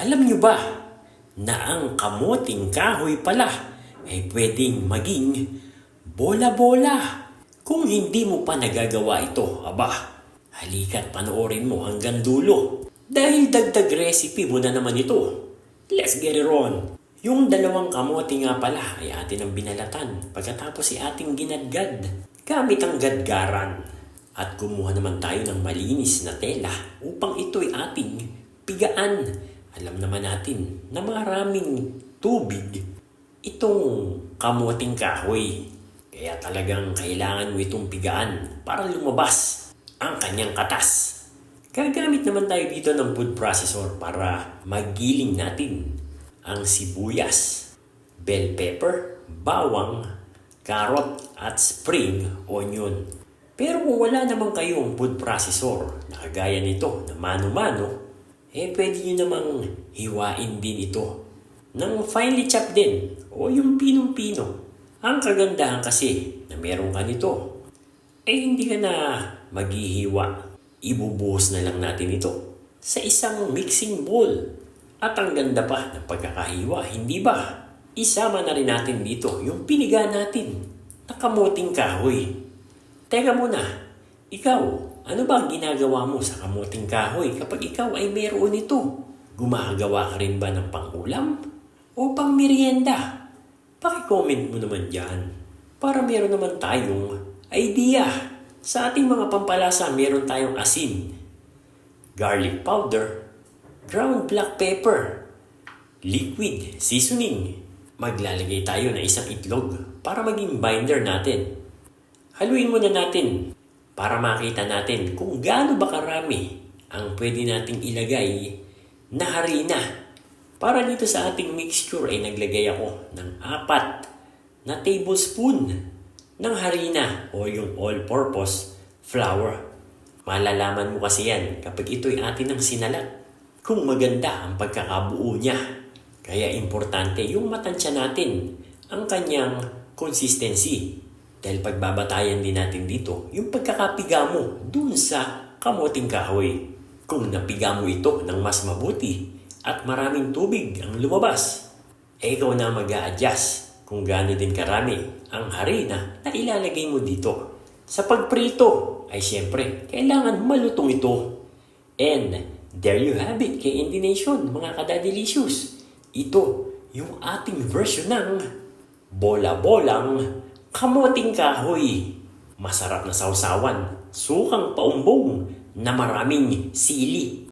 Alam nyo ba na ang kamuting kahoy pala ay pwedeng maging bola-bola? Kung hindi mo pa nagagawa ito, aba, halika't panoorin mo hanggang dulo. Dahil dagdag recipe mo na naman ito. Let's get it on! Yung dalawang kamote nga pala ay atin ang binalatan pagkatapos si ating ginadgad gamit ang gadgaran. At kumuha naman tayo ng malinis na tela upang ito'y ating pigaan. Alam naman natin na maraming tubig itong kamuting kahoy. Kaya talagang kailangan mo itong pigaan para lumabas ang kanyang katas. Gagamit naman tayo dito ng food processor para magiling natin ang sibuyas, bell pepper, bawang, carrot at spring onion. Pero kung wala naman kayong food processor na kagaya nito na mano-mano, eh pwede nyo namang hiwain din ito ng finely chopped din o yung pinong-pino. Ang kagandahan kasi na meron ka nito, eh hindi ka na maghihiwa. Ibubuhos na lang natin ito sa isang mixing bowl. At ang ganda pa ng pagkakahiwa, hindi ba? Isama na rin natin dito yung piniga natin na kamuting kahoy. Teka muna, ikaw, ano ba ang ginagawa mo sa kamuting kahoy kapag ikaw ay meron ito? Gumagawa ka rin ba ng pangulam o pang merienda? Pakicomment mo naman dyan para meron naman tayong idea. Sa ating mga pampalasa, meron tayong asin, garlic powder, ground black pepper, liquid seasoning. Maglalagay tayo ng isang itlog para maging binder natin. Haluin muna natin para makita natin kung gaano ba karami ang pwede nating ilagay na harina. Para dito sa ating mixture ay naglagay ako ng apat na tablespoon ng harina o yung all-purpose flour. Malalaman mo kasi yan kapag ito'y atin ang sinalat kung maganda ang pagkakabuo niya. Kaya importante yung matansya natin ang kanyang consistency. Dahil pagbabatayan din natin dito yung pagkakapiga mo dun sa kamuting kahoy. Kung napiga mo ito ng mas mabuti at maraming tubig ang lumabas, eh ikaw na mag adjust kung gaano din karami ang harina na ilalagay mo dito. Sa pagprito ay siyempre kailangan malutong ito. And there you have it kay Indie Nation mga kadadilicious. Ito yung ating version ng bola-bolang kamuting kahoy. Masarap na sausawan, sukang paumbong na maraming sili